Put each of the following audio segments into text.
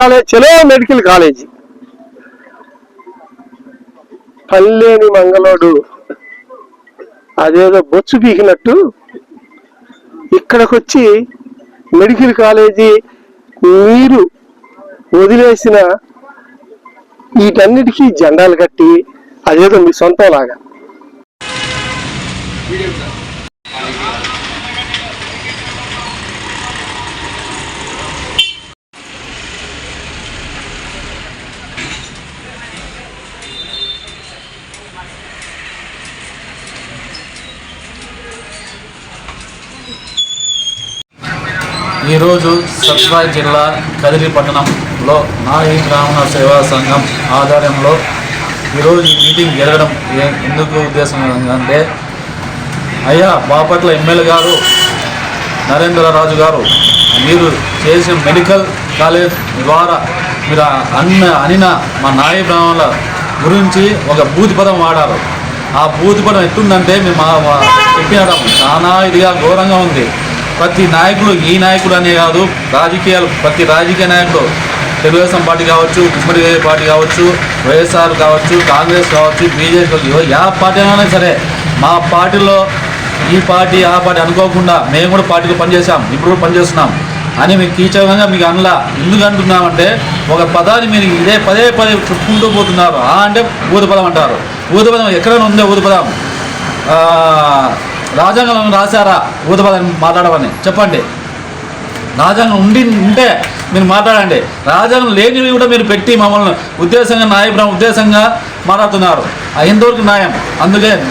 College చలో medical college. పల్లెని మంగళోడు. అదేదో బొచ్చు పీకినట్టు ఇక్కడికొచ్చి మెడికల్ కాలేజీ మీరు వదిలేసిన వీటన్నిటికీ జెండాలు కట్టి అదేదో మీ సొంతం ఈరోజు సత్రాయ్ జిల్లా కదిరి పట్టణంలో నాయి బ్రాహ్మణ సేవా సంఘం ఆధ్వర్యంలో ఈరోజు ఈ మీటింగ్ జరగడం ఏ- ఎందుకు ఉద్దేశం అంటే అయ్యా బాపట్ల ఎమ్మెల్యే గారు నరేంద్రరాజు గారు మీరు చేసిన మెడికల్ కాలేజ్ ద్వారా మీరు అన్న అనిన మా నాయ బ్రాహ్మణుల గురించి ఒక బూతిపదం వాడారు. ఆ బూతిపదం ఎట్టుందంటే మేము చెప్పినడం చాలా ఇదిగా ఘోరంగా ఉంది. ప్రతి నాయకుడు ఈ నాయకుడు అనే కాదు రాజకీయాలు ప్రతి రాజకీయ నాయకుడు. తెలుగుదేశం పార్టీ కావచ్చు ఉమ్మడి పార్టీ కావచ్చు వైఎస్ఆర్ కావచ్చు కాంగ్రెస్ కావచ్చు బీజేపీ యా పార్టీ అయినా సరే మా పార్టీలో ఈ పార్టీ ఆ పార్టీ అనుకోకుండా మేము కూడా పార్టీలో పనిచేసాం ఇప్పుడు కూడా పనిచేస్తున్నాం అని మీకు కీచకంగా మీకు అనలా ఎందుకు అంటున్నామంటే ఒక పదాన్ని మీరు ఇదే పదే పదే చుట్టుకుంటూ పోతున్నారు. ఆ అంటే ఊదపదం అంటారు. ఊదపదం ఎక్కడైనా ఉందే ఊదపదం రాజ్యాంగం రాశారా? ఊదపదం మాట్లాడమని చెప్పండి. రాజ్యాంగం ఉండి ఉంటే మీరు మాట్లాడండి. రాజ్యాంగం లేనివి కూడా మీరు పెట్టి మమ్మల్ని ఉద్దేశంగా నాయకుడు ఉద్దేశంగా మాట్లాడుతున్నారు. ఆ న్యాయం. అందుకే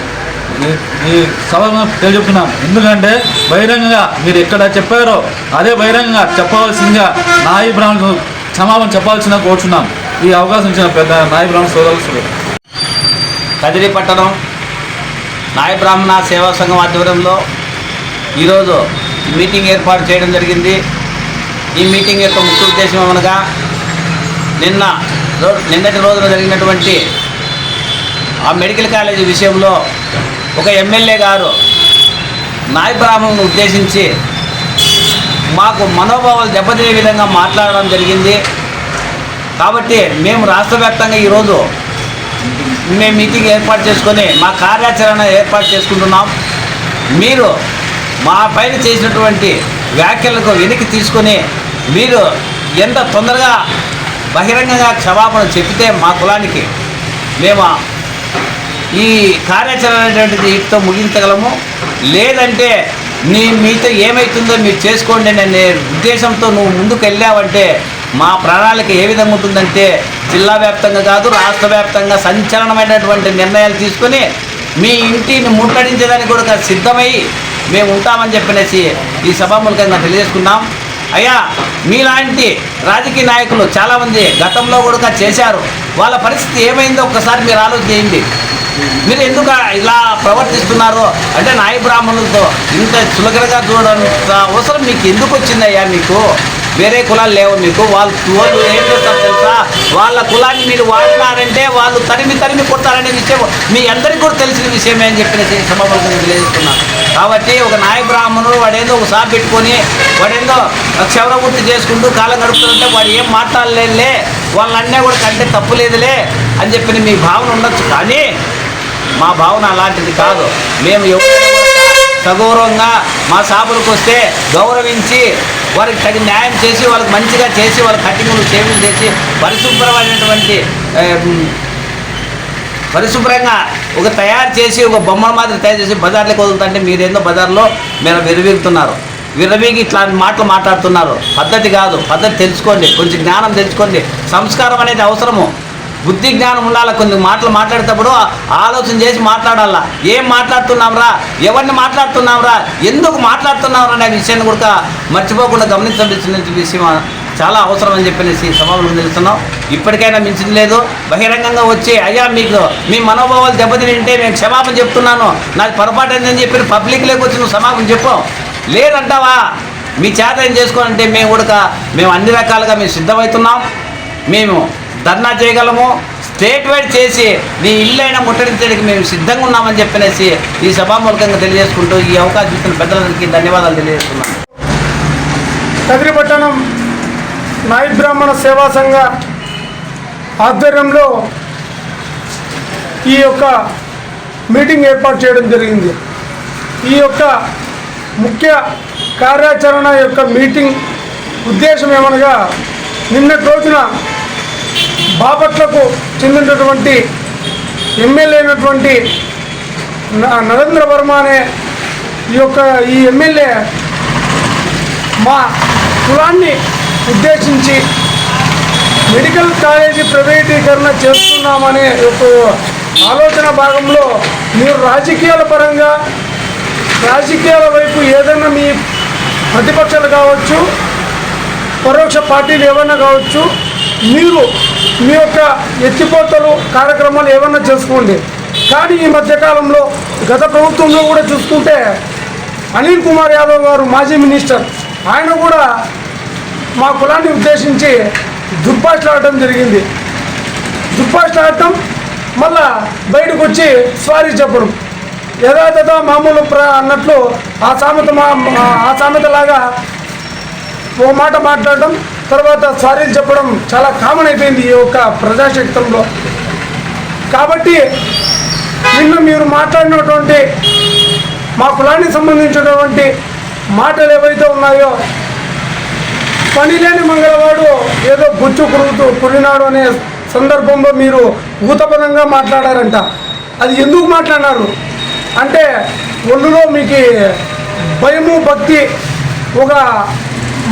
ఈ- సభ తెలియజెప్తున్నాను ఎందుకంటే బహిరంగంగా మీరు ఎక్కడ చెప్పారో అదే బహిరంగంగా చెప్పవలసిందిగా నాయి బ్రాహ్మణులకు క్షమాపణ చెప్పాల్సిన కోరుచున్నాం ఈ అవకాశం ఇచ్చిన పెద్ద నాయి బ్రాహ్మణ సోదరులు. కదిరి పట్టణం నాయ బ్రాహ్మణ సేవా సంఘం ఆధ్వర్యంలో ఈరోజు మీటింగ్ ఏర్పాటు చేయడం జరిగింది. ఈ మీటింగ్ యొక్క ముఖ్య ఉద్దేశం ఏమనగా నిన్న నిన్నటి రోజున జరిగినటువంటి ఆ మెడికల్ కాలేజీ విషయంలో ఒక ఎమ్మెల్యే గారు నాయబ్రాహ్మణ్ను ఉద్దేశించి మాకు మనోభావాలు దెబ్బతినే విధంగా మాట్లాడడం జరిగింది. కాబట్టి మేము రాష్ట్ర వ్యాప్తంగా ఈరోజు మేము మీటింగ్ ఏర్పాటు చేసుకొని మా కార్యాచరణ ఏర్పాటు చేసుకుంటున్నాం. మీరు మా పైన చేసినటువంటి వ్యాఖ్యలకు వెనక్కి తీసుకొని మీరు ఎంత తొందరగా బహిరంగంగా క్షమాపణ చెప్పితే మా కులానికి మేము ఈ కార్యాచరణ అనేటువంటిది ఇటుతో ముగించగలము. లేదంటే నీ మీతో ఏమవుతుందో మీరు చేసుకోండి అనే ఉద్దేశంతో నువ్వు ముందుకు వెళ్ళావంటే మా ప్రణాళిక ఏ విధంగా ఉంటుందంటే జిల్లా వ్యాప్తంగా కాదు రాష్ట్ర వ్యాప్తంగా సంచలనమైనటువంటి నిర్ణయాలు తీసుకొని మీ ఇంటిని ముట్టడించడానికి కూడా సిద్ధమై మేము ఉంటామని చెప్పినేసి ఈ సభాముఖంగా తెలియజేసుకున్నాం. అయ్యా మీలాంటి రాజకీయ నాయకులు చాలామంది గతంలో కూడా చేశారు. వాళ్ళ పరిస్థితి ఏమైందో ఒక్కసారి మీరు ఆలోచించండి మీరు ఎందుకు ఇలా ప్రవర్తిస్తున్నారు? అంటే నాయ బ్రాహ్మణులతో ఇంత చులకనగా చూడంత అవసరం మీకు ఎందుకు వచ్చిందయ్యా మీకు? వేరే కులాలు లేవు మీకు. వాళ్ళు వాళ్ళు ఏం చేస్తారు తెలుసా? వాళ్ళ కులాన్ని మీరు వాడినారంటే వాళ్ళు తరిమి తరిమి కొడతారనే విషయం మీ అందరికీ కూడా తెలిసిన విషయమే అని చెప్పిన సభాపతి తెలియజేస్తున్నాను కాబట్టి ఒక నాయ బ్రాహ్మణుడు వాడేందో ఒక సాబ్ పెట్టుకొని వాడేందో క్షవరవృత్తి చేసుకుంటూ కాలం గడుపుతుంటే వాడు ఏం మాట్లాడలేదులే వాళ్ళన్నీ కూడా కంటే తప్పు లేదులే అని చెప్పి మీ భావన ఉండొచ్చు. కానీ మా భావన అలాంటిది కాదు. మేము ఎవరైనా సగౌరవంగా మా షాపులకు వస్తే గౌరవించి వారికి తగిన న్యాయం చేసి వాళ్ళకి మంచిగా చేసి వాళ్ళ కటింగ్లు షేవింగ్ చేసి పరిశుభ్రమైనటువంటి పరిశుభ్రంగా ఒక తయారు చేసి ఒక బొమ్మల మాదిరి తయారు చేసి బజార్లోకి వదులుతుంటే మీరేందో బజార్లో మీరు విరవీగుతున్నారు విరవీగి ఇట్లాంటి మాటలు మాట్లాడుతున్నారు. పద్ధతి కాదు. పద్ధతి తెలుసుకోండి. కొంచెం జ్ఞానం తెలుసుకోండి. సంస్కారం అనేది అవసరము. బుద్ధి జ్ఞానం ఉండాలి? కొన్ని మాటలు మాట్లాడేటప్పుడు ఆలోచన చేసి మాట్లాడాలా? ఏం మాట్లాడుతున్నాంరా? ఎవరిని మాట్లాడుతున్నాంరా? ఎందుకు మాట్లాడుతున్నాంరా అనే విషయాన్ని కూడా మర్చిపోకుండా గమనించవలసిన విషయం. చాలా అవసరం అని చెప్పేసి సభలో తెలుస్తున్నాం ఇప్పటికైనా మించింది లేదు. బహిరంగంగా వచ్చి అయ్యా మీకు మీ మనోభావాలు దెబ్బతింటే నేను క్షమాపణ చెప్తున్నాను. నాకు పొరపాటు అయిందని చెప్పి పబ్లిక్లోకి వచ్చి నువ్వు క్షమాపణ చెప్పు. లేదంటావా? మీ చేత ఏం చేసుకోవాలంటే మేము కూడా మేము అన్ని రకాలుగా మేము సిద్ధమవుతున్నాం. మేము ధర్నా చేయగలము? స్టేట్ వైడ్ చేసి నీ ఇల్లు ముట్టడించడానికి మేము సిద్ధంగా ఉన్నామని చెప్పినేసి ఈ సభామూలకంగా తెలియజేసుకుంటూ ఈ అవకాశం ఇచ్చిన పెద్దలందరికీ ధన్యవాదాలు తెలియజేస్తున్నాను. కదిరిపట్టణం నాయి బ్రాహ్మణ సేవా సంఘ ఆధ్వర్యంలో ఈ యొక్క మీటింగ్ ఏర్పాటు చేయడం జరిగింది. ఈ యొక్క ముఖ్య కార్యాచరణ యొక్క మీటింగ్ ఉద్దేశం ఏమనగా నిన్నటి రోజున బాపట్లకు చెందినటువంటి ఎమ్మెల్యే అయినటువంటి న- నరేంద్ర వర్మ అనే ఈ యొక్క ఈ ఎమ్మెల్యే మా కులాన్ని ఉద్దేశించి మెడికల్ కాలేజీ ప్రైవేటీకరణ చేస్తున్నామనే ఒక ఆలోచన భాగంలో మీరు రాజకీయాల పరంగా రాజకీయాల వైపు ఏదైనా మీ ప్రతిపక్షాలు కావచ్చు పరోక్ష పార్టీలు ఏమైనా కావచ్చు మీరు మీ యొక్క ఎత్తిపోతలు కార్యక్రమాలు ఏమన్నా చేసుకోండి. కానీ ఈ మధ్యకాలంలో గత ప్రభుత్వంలో కూడా చూసుకుంటే అనిల్ కుమార్ యాదవ్ గారు మాజీ మినిస్టర్ ఆయన కూడా మా కులాన్ని ఉద్దేశించి దుర్భాషలాడటం జరిగింది. దుర్భాషలాడటం మళ్ళా బయటకు వచ్చి స్వారీ చెప్పడం. యథాతథ మామూలు ప్ర అన్నట్లు ఆ సామెత మా ఆ సామెత లాగా ఓ మాట మాట్లాడడం తర్వాత సారీలు చెప్పడం చాలా కామన్ అయిపోయింది ఈ యొక్క ప్రజాశక్తంలో. కాబట్టి నిన్న మీరు మాట్లాడినటువంటి మా కులానికి సంబంధించినటువంటి మాటలు ఏవైతే ఉన్నాయో పనిలేని మంగళవాడు ఏదో బుచ్చు కురుగుతూ కురినాడు అనే సందర్భంలో మీరు ఊతపదంగా మాట్లాడారంట. అది ఎందుకు మాట్లాడినారు అంటే ఒళ్ళులో మీకు భయము భక్తి ఒక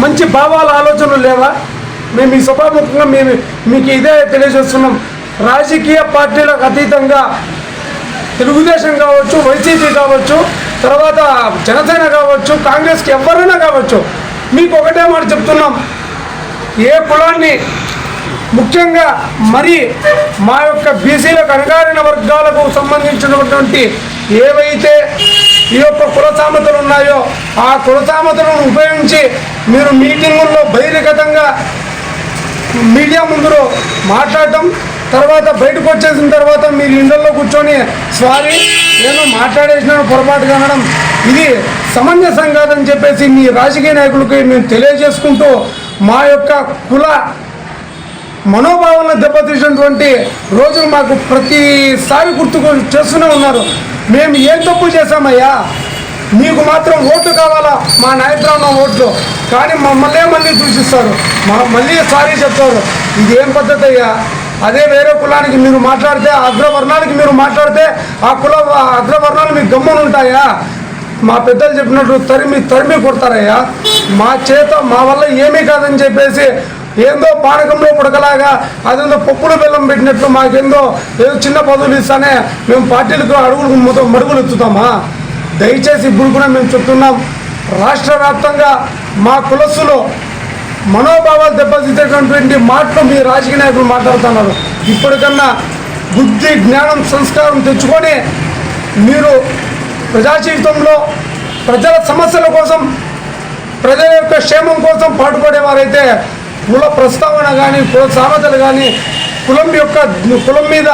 మంచి భావాల ఆలోచనలు లేవా? మేము ఈ సభాముఖంగా మేము మీకు ఇదే తెలియజేస్తున్నాం. రాజకీయ పార్టీలకు అతీతంగా తెలుగుదేశం కావచ్చు వైసీపీ కావచ్చు తర్వాత జనసేన కావచ్చు కాంగ్రెస్కి ఎవరైనా కావచ్చు మీకు ఒకటే మాట చెప్తున్నాం. ఏ కులాన్ని ముఖ్యంగా మరి మా యొక్క బీసీలకు అణగారిన వర్గాలకు సంబంధించినటువంటి ఏవైతే ఈ యొక్క కులసామెతలు ఉన్నాయో ఆ కులసామెతలను ఉపయోగించి మీరు మీటింగుల్లో బహిర్గతంగా మీడియా ముందులో మాట్లాడటం తర్వాత బయటకు వచ్చేసిన తర్వాత మీరు ఇండల్లో కూర్చొని సారీ నేను మాట్లాడేసిన పొరపాటు కనడం ఇది సమంజసం కాదని చెప్పేసి మీ రాజకీయ నాయకులకి మేము తెలియజేసుకుంటూ మా యొక్క కుల మనోభావాలను దెబ్బతీసినటువంటి రోజులు మాకు ప్రతిసారి గుర్తుకు చేస్తూనే ఉన్నారు. మేము ఏం తప్పు చేశామయ్యా? మీకు మాత్రం ఓట్లు కావాలా? మా నాయకురావు ఓట్లు. కానీ మమ్మల్ని మళ్ళీ దూషిస్తారు. మా మళ్ళీ సారీ చెప్తారు. ఇదేం పద్ధతి అయ్యా? అదే వేరే కులానికి మీరు మాట్లాడితే అగ్రవర్ణానికి మీరు మాట్లాడితే ఆ కుల ఆ అగ్రవర్ణాలు మీకు గమ్మున ఉంటాయా? మా పెద్దలు చెప్పినట్టు తరిమి తరిమి కొడతారయ్యా. మా చేత మా వల్ల ఏమీ కాదని చెప్పేసి ఏందో పానకంలో పుడకలాగా అదేందో పప్పులు బెల్లం పెట్టినట్లు మాకేందో ఏదో చిన్న పదవులు ఇస్తానే మేము పార్టీలకు అడుగులు మడుగులు ఎత్తుతామా? దయచేసి ఇప్పుడు కూడా మేము చెప్తున్నాం రాష్ట్ర వ్యాప్తంగా మా కులస్సులో మనోభావాలు దెబ్బతీసేటటువంటి మాటలు మీ రాజకీయ నాయకులు మాట్లాడుతున్నారు. ఇప్పటికన్నా బుద్ధి జ్ఞానం సంస్కారం తెచ్చుకొని మీరు ప్రజా జీవితంలో ప్రజల సమస్యల కోసం ప్రజల యొక్క క్షేమం కోసం పాటుపడేవారైతే కుల ప్రస్తావన కానీ కుల సామెతలు కానీ కులం యొక్క కులం మీద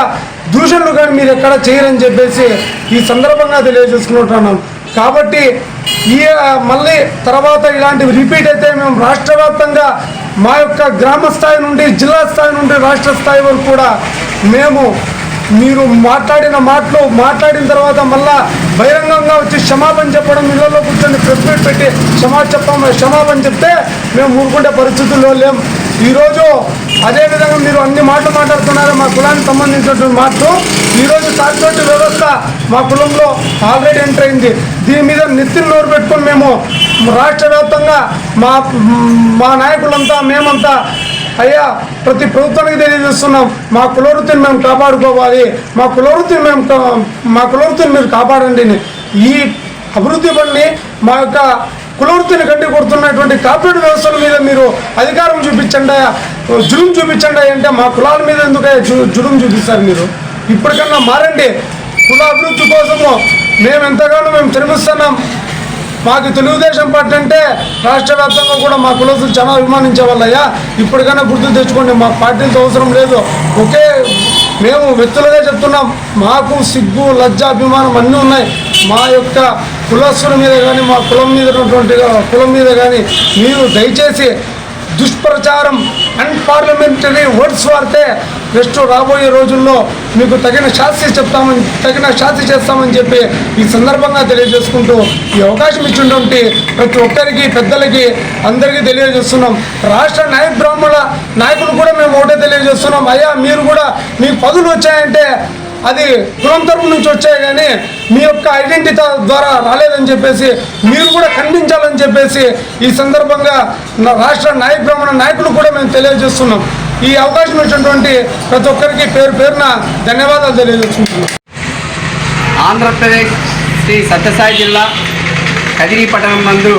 దూషణలు కానీ మీరు ఎక్కడ చేయరని చెప్పేసి ఈ సందర్భంగా తెలియజేసుకుంటున్నాం. కాబట్టి ఈ మళ్ళీ తర్వాత ఇలాంటివి రిపీట్ అయితే మేము రాష్ట్ర వ్యాప్తంగా మా యొక్క గ్రామ స్థాయి నుండి జిల్లా స్థాయి నుండి రాష్ట్ర స్థాయి వరకు కూడా మేము మీరు మాట్లాడిన మాటలు మాట్లాడిన తర్వాత మళ్ళా బహిరంగంగా వచ్చి క్షమాపణ చెప్పడం ఇళ్ళలో కూర్చొని ప్రెస్ మీట్ పెట్టి క్షమా చెప్పాము క్షమాపణ చెప్తే మేము ఊరుకుంటే పరిస్థితుల్లో లేం. ఈరోజు అదేవిధంగా మీరు అన్ని మాటలు మాట్లాడుతున్నారు మా కులానికి సంబంధించినటువంటి మాటలు. ఈరోజు తాటితోటి వ్యవస్థ మా కులంలో ఆల్రెడీ ఎంటర్ అయింది. దీని మీద నెత్తిని నోరు పెట్టుకొని మేము రాష్ట్ర వ్యాప్తంగా మా మా నాయకులంతా మేమంతా అయ్యా ప్రతి ప్రభుత్వానికి తెలియజేస్తున్నాం మా కులవృత్తిని మేము కాపాడుకోవాలి మా కులవృత్తిని మేము మా కులవృత్తిని మీరు కాపాడండి ఈ అభివృద్ధి పనిని మా యొక్క కులవృత్తిని గడ్డి కొడుతున్నటువంటి కార్పొరేట్ వ్యవస్థల మీద మీరు అధికారం చూపించండి జులుం చూపించండి అంటే మా కులాల మీద ఎందుకు జులుం చూపిస్తారు మీరు? ఇప్పటికన్నా మారండి. కుల అభివృద్ధి కోసము మేము ఎంతగానో మేము శ్రమిస్తున్నాం. మాకు తెలుగుదేశం పార్టీ అంటే రాష్ట్ర వ్యాప్తంగా కూడా మా కులసులు చాలా అభిమానించే వాళ్ళయ్యా ఇప్పటికైనా గుర్తు తెచ్చుకోండి మా పార్టీలతో అవసరం లేదు. ఒకే మేము వ్యక్తులుగా చెప్తున్నాం మాకు సిగ్గు లజ్జ అభిమానం అన్నీ ఉన్నాయి. మా యొక్క కులస్తుల మీద కానీ మా కులం మీద ఉన్నటువంటి కులం మీద కానీ మీరు దయచేసి దుష్ప్రచారం అన్పార్లమెంటరీ వర్డ్స్ వాడితే నెక్స్ట్ రాబోయే రోజుల్లో మీకు తగిన శాస్తి చెప్తామని తగిన శాస్తి చేస్తామని చెప్పి ఈ సందర్భంగా తెలియజేసుకుంటూ ఈ అవకాశం ఇచ్చినటువంటి ప్రతి ఒక్కరికి పెద్దలకి అందరికీ తెలియజేస్తున్నాం. రాష్ట్ర నాయ బ్రాహ్మణుల నాయకులు కూడా మేము ఒకటే తెలియజేస్తున్నాం. అయ్యా మీరు కూడా మీకు పదులు వచ్చాయంటే అది కులం తరపు నుంచి వచ్చాయి కానీ మీ యొక్క ఐడెంటిటీ ద్వారా రాలేదని చెప్పేసి మీరు కూడా ఖండించాలని చెప్పేసి ఈ సందర్భంగా నా రాష్ట్ర నాయ బ్రాహ్మణ నాయకులు కూడా మేము తెలియజేస్తున్నాం. ఈ అవకాశం ఇచ్చినటువంటి ప్రతి ఒక్కరికి పేరు పేరున ధన్యవాదాలు తెలియజేస్తున్నాం ఆంధ్రప్రదేశ్ శ్రీ సత్యసాయి జిల్లా కదిరి పట్టణం నందు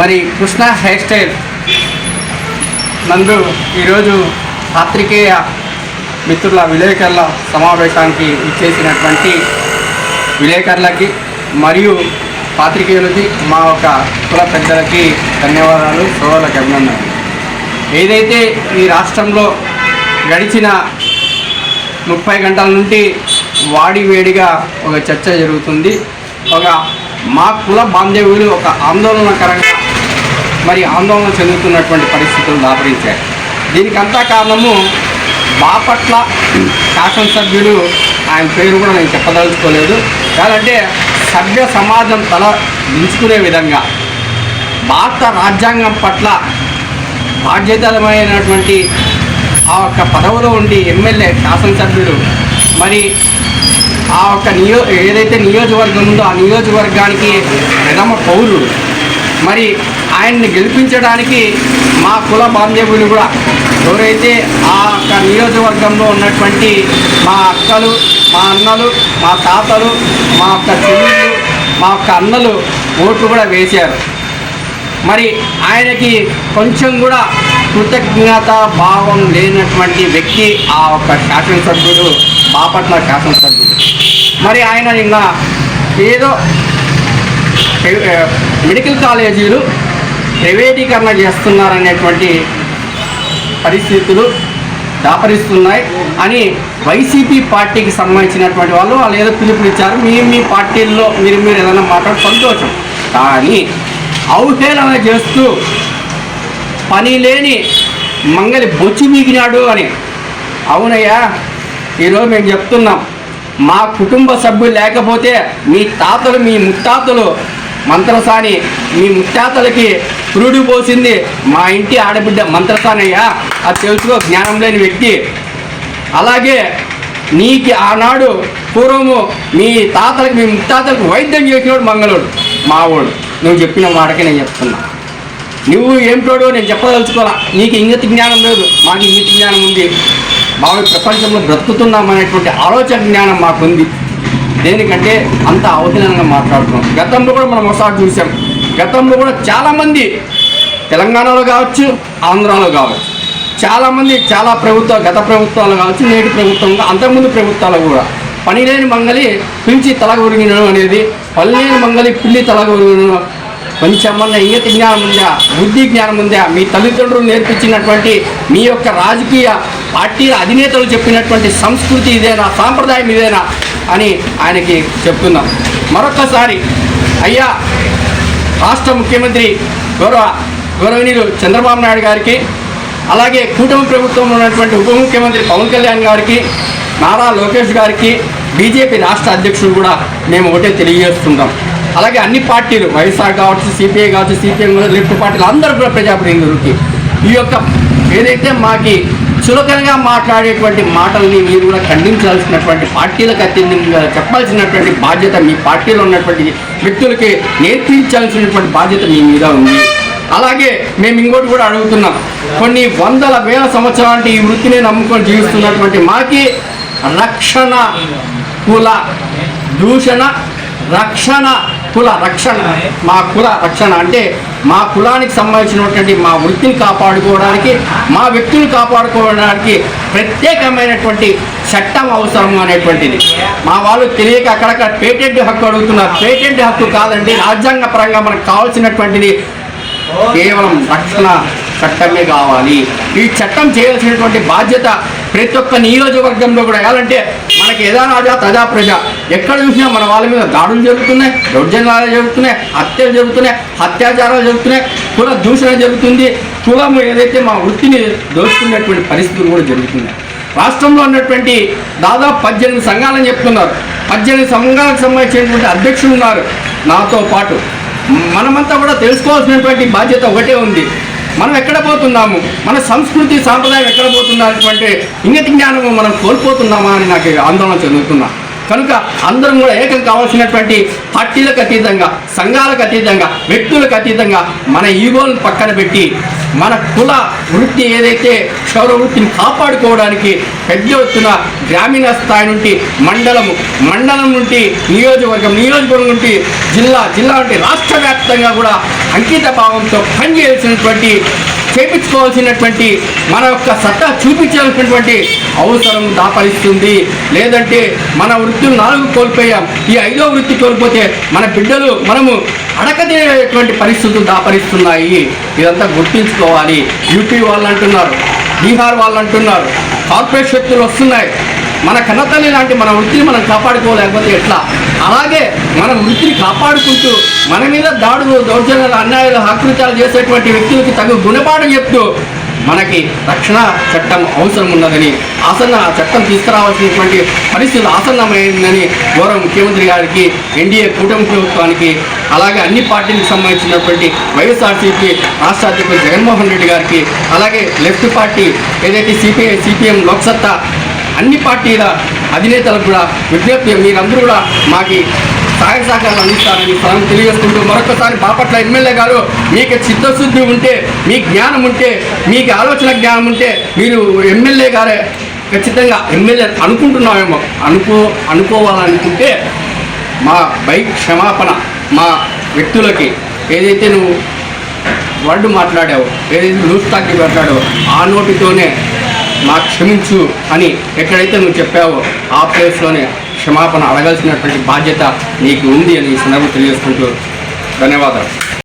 మరి కృష్ణ హెయిర్ స్టైల్ నందు ఈరోజు పాత్రికేయ మిత్రుల విలేకరుల సమావేశానికి ఇచ్చేసినటువంటి విలేకరులకి మరియు పాత్రికేయులకి మా ఒక కుల పెద్దలకి ధన్యవాదాలు సోదరులకి అభినందనలు. ఏదైతే ఈ రాష్ట్రంలో గడిచిన ముప్పై గంటల నుండి వాడి వేడిగా ఒక చర్చ జరుగుతుంది. ఒక మా కుల బాంధవ్యులు ఒక ఆందోళనకరంగా మరి ఆందోళన చెందుతున్నటువంటి పరిస్థితులు దాపరించాయి. దీనికంతా కారణము బాపట్ల శాసనసభ్యులు ఆయన పేరు కూడా నేను చెప్పదలుచుకోలేదు. కాదంటే సభ్య సమాజం తల దించుకునే విధంగా భారత రాజ్యాంగం పట్ల బాధ్యతలమైనటువంటి ఆ యొక్క పదవిలో ఉండి ఎమ్మెల్యే శాసనసభ్యుడు. మరి ఆ యొక్క నియో ఏదైతే నియోజకవర్గం ఉందో ఆ నియోజకవర్గానికి ప్రథమ పౌరుడు. మరి ఆయన్ని గెలిపించడానికి మా కుల బాంధవ్యులు కూడా ఎవరైతే ఆ యొక్క నియోజకవర్గంలో ఉన్నటువంటి మా అక్కలు మా అన్నలు మా తాతలు మా యొక్క చెల్లెళ్ళు మా యొక్క అన్నలు ఓట్లు కూడా వేశారు. మరి ఆయనకి కొంచెం కూడా కృతజ్ఞత భావం లేనటువంటి వ్యక్తి ఆ ఒక్క శాసనసభ్యుడు బాపట్ల శాసనసభ్యుడు. మరి ఆయన నిన్న ఏదో మెడికల్ కాలేజీలు ప్రైవేటీకరణ చేస్తున్నారనేటువంటి పరిస్థితులు దాపరిస్తున్నాయి అని వైసీపీ పార్టీకి సంబంధించినటువంటి వాళ్ళు వాళ్ళు ఏదో పిలుపునిచ్చారు. మీ మీ పార్టీల్లో మీరు మీరు ఏదైనా మాట్లాడి సంతోషం. కానీ అవహేళన చేస్తూ పని లేని మంగలి బొచ్చి మీగినాడు అని. అవునయ్యా ఈరోజు మేము చెప్తున్నాం మా కుటుంబ సభ్యులు లేకపోతే మీ తాతలు మీ ముత్తాతలు మంత్రసాని మీ ముత్తాతలకి పురుడు పోసింది మా ఇంటి ఆడబిడ్డ మంత్రసానయ్యా. అది తెలుసుకో జ్ఞానం లేని వ్యక్తి. అలాగే నీకు ఆనాడు పూర్వము మీ తాతలకు మీ ముత్తాతలకు వైద్యం చేసినోడు మంగళోడు మావోడు. నువ్వు చెప్పిన మాటకే నేను చెప్తున్నా. నువ్వు ఏమిటోడో నేను చెప్పదలుచుకోవాలా నీకు ఇంగిత జ్ఞానం లేదు. మాకు ఇంగిత జ్ఞానం ఉంది. బాగా ప్రపంచంలో బ్రతుకుతున్నామనేటువంటి ఆలోచన జ్ఞానం మాకుంది. దేనికంటే అంత అవహేళనంగా మాట్లాడుతున్నాం. గతంలో కూడా మనం ఒకసారి చూసాం. గతంలో కూడా చాలామంది తెలంగాణలో కావచ్చు ఆంధ్రాలో కావచ్చు. చాలామంది చాలా ప్రభుత్వ గత ప్రభుత్వాలు కావచ్చు నేటి ప్రభుత్వంగా అంతకుముందు ప్రభుత్వాలు కూడా పనిలేని మంగలి పిలిచి తలగ అనేది పనిలేని మంగలి పిల్లి తలగ మంచి అమ్మన్న ఇంగతి జ్ఞానం ఉందా బుద్ధి జ్ఞానం ఉందా మీ తల్లిదండ్రులు నేర్పించినటువంటి మీ యొక్క రాజకీయ పార్టీల అధినేతలు చెప్పినటువంటి సంస్కృతి ఇదేనా సాంప్రదాయం ఇదేనా అని ఆయనకి చెప్తున్నాం. మరొకసారి అయ్యా రాష్ట్ర ముఖ్యమంత్రి గౌరవ గౌరవనీయులు చంద్రబాబు నాయుడు గారికి అలాగే కూటమి ప్రభుత్వంలో ఉన్నటువంటి ఉప ముఖ్యమంత్రి పవన్ కళ్యాణ్ గారికి నారా లోకేష్ గారికి బీజేపీ రాష్ట్ర అధ్యక్షుడు కూడా మేము ఒకటే తెలియజేస్తుంటాం అలాగే అన్ని పార్టీలు వైఎస్ఆర్ కావచ్చు సిపిఐ కావచ్చు సిపిఎం లెఫ్ట్ పార్టీలు అందరూ కూడా ప్రజాప్రతినిధులకి ఈ యొక్క ఏదైతే మాకి చులకనగా మాట్లాడేటువంటి మాటల్ని మీరు కూడా ఖండించాల్సినటువంటి పార్టీలకు అత్యంతంగా చెప్పాల్సినటువంటి బాధ్యత మీ పార్టీలో ఉన్నటువంటి వ్యక్తులకి నేర్పించాల్సినటువంటి బాధ్యత మీ మీద ఉంది. అలాగే మేము ఇంకోటి కూడా అడుగుతున్నాం. కొన్ని వందల వేల సంవత్సరాలు ఈ వృత్తిని నమ్ముకొని జీవిస్తున్నటువంటి మాకి రక్షణ కుల దూషణ రక్షణ కుల రక్షణ. మా కుల రక్షణ అంటే మా కులానికి సంబంధించినటువంటి మా వృత్తిని కాపాడుకోవడానికి మా వ్యక్తులు కాపాడుకోవడానికి ప్రత్యేకమైనటువంటి చట్టం అవసరం అనేటువంటిది. మా వాళ్ళు తెలియక అక్కడక్కడ పేటెంట్ హక్కు అడుగుతున్నారు. పేటెంట్ హక్కు కాదండి రాజ్యాంగ పరంగా మనకు కావాల్సినటువంటిది కేవలం రక్షణ చట్టమే కావాలి. ఈ చట్టం చేయాల్సినటువంటి బాధ్యత ప్రతి ఒక్క నియోజకవర్గంలో కూడా ఎలాంటే మనకి ఏదా రాజా తజా ప్రజ. ఎక్కడ చూసినా మన వాళ్ళ మీద దాడులు జరుగుతున్నాయి దౌర్జన్యాలు జరుగుతున్నాయి హత్యలు జరుగుతున్నాయి అత్యాచారాలు జరుగుతున్నాయి కుల దూషణ జరుగుతుంది. కులం ఏదైతే మా వృత్తిని దోచుకునేటువంటి పరిస్థితులు కూడా జరుగుతున్నాయి. రాష్ట్రంలో ఉన్నటువంటి దాదాపు పద్దెనిమిది సంఘాలని చెప్తున్నారు. పద్దెనిమిది సంఘాలకు సంబంధించినటువంటి అధ్యక్షులు ఉన్నారు. నాతో పాటు మనమంతా కూడా తెలుసుకోవాల్సినటువంటి బాధ్యత ఒకటే ఉంది. మనం ఎక్కడ పోతున్నాము? మన సంస్కృతి సాంప్రదాయం ఎక్కడ పోతుందా అనేటువంటి ఇంగతి జ్ఞానము మనం కోల్పోతున్నామా అని నాకు ఆందోళన చెందుతున్నా. కనుక అందరం కూడా ఏకం కావాల్సినటువంటి పార్టీలకు అతీతంగా సంఘాలకు అతీతంగా వ్యక్తులకు అతీతంగా మన ఈగోలను పక్కన పెట్టి మన కుల వృత్తి ఏదైతే క్షౌర వృత్తిని కాపాడుకోవడానికి పెద్ద ఎత్తున గ్రామీణ స్థాయి నుండి మండలము మండలం నుండి నియోజకవర్గం నియోజకవర్గం నుండి జిల్లా జిల్లా నుండి రాష్ట్ర వ్యాప్తంగా కూడా అంకిత భావంతో పనిచేయాల్సినటువంటి చేపించుకోవాల్సినటువంటి మన యొక్క సత్తా చూపించాల్సినటువంటి అవసరం దాపరిస్తుంది. లేదంటే మన వృత్తులు నాలుగు కోల్పోయాం. ఈ ఐదో వృత్తి కోల్పోతే మన బిడ్డలు మనము అడకదేటువంటి పరిస్థితులు దాపరిస్తున్నాయి. ఇదంతా గుర్తించుకోవాలి. యూపీ వాళ్ళు అంటున్నారు బీహార్ వాళ్ళు అంటున్నారు కార్పొరేట్ శక్తులు వస్తున్నాయి. మన కన్నతల్లి లాంటి మన వృత్తిని మనం కాపాడుకోలేకపోతే ఎట్లా? అలాగే మన వృత్తిని కాపాడుకుంటూ మన మీద దాడులు దౌర్జన్యాలు అన్యాయాలు ఆకృత్యాలు చేసేటువంటి వ్యక్తులకి తగు గుణపాఠం చెప్తూ మనకి రక్షణ చట్టం అవసరం ఉన్నదని ఆసన్న చట్టం తీసుకురావాల్సినటువంటి పరిస్థితులు ఆసన్నమైందని గౌరవ ముఖ్యమంత్రి గారికి ఎన్డీఏ కూటమి ప్రభుత్వానికి అలాగే అన్ని పార్టీలకు సంబంధించినటువంటి వైఎస్ఆర్సీపీ రాష్ట్ర అధ్యక్షుడు జగన్మోహన్ రెడ్డి గారికి అలాగే లెఫ్ట్ పార్టీ ఏదైతే సిపిఐ సిపిఎం లోక్సత్తా అన్ని పార్టీల అధినేతలకు కూడా విజ్ఞప్తి మీరందరూ కూడా మాకి సహాయ సహకారాలు అందిస్తారని మనం తెలియజేసుకుంటూ మరొకసారి బాపట్ల ఎమ్మెల్యే గారు మీకు చిత్తశుద్ధి ఉంటే మీ జ్ఞానం ఉంటే మీకు ఆలోచన జ్ఞానం ఉంటే మీరు ఎమ్మెల్యే గారే ఖచ్చితంగా ఎమ్మెల్యే అనుకుంటున్నామేమో అనుకో అనుకోవాలనుకుంటే మా బైక్ క్షమాపణ మా వ్యక్తులకి ఏదైతే నువ్వు వర్డ్ మాట్లాడావు ఏదైతే లూస్ టాక్కి మాట్లాడావు ఆ నోటితోనే మాకు క్షమించు అని ఎక్కడైతే నువ్వు చెప్పావో ఆ ప్లేస్లోనే క్షమాపణ అడగాల్సినటువంటి బాధ్యత నీకు ఉంది అని ఈ సందర్భం తెలియజేసుకుంటూ ధన్యవాదాలు.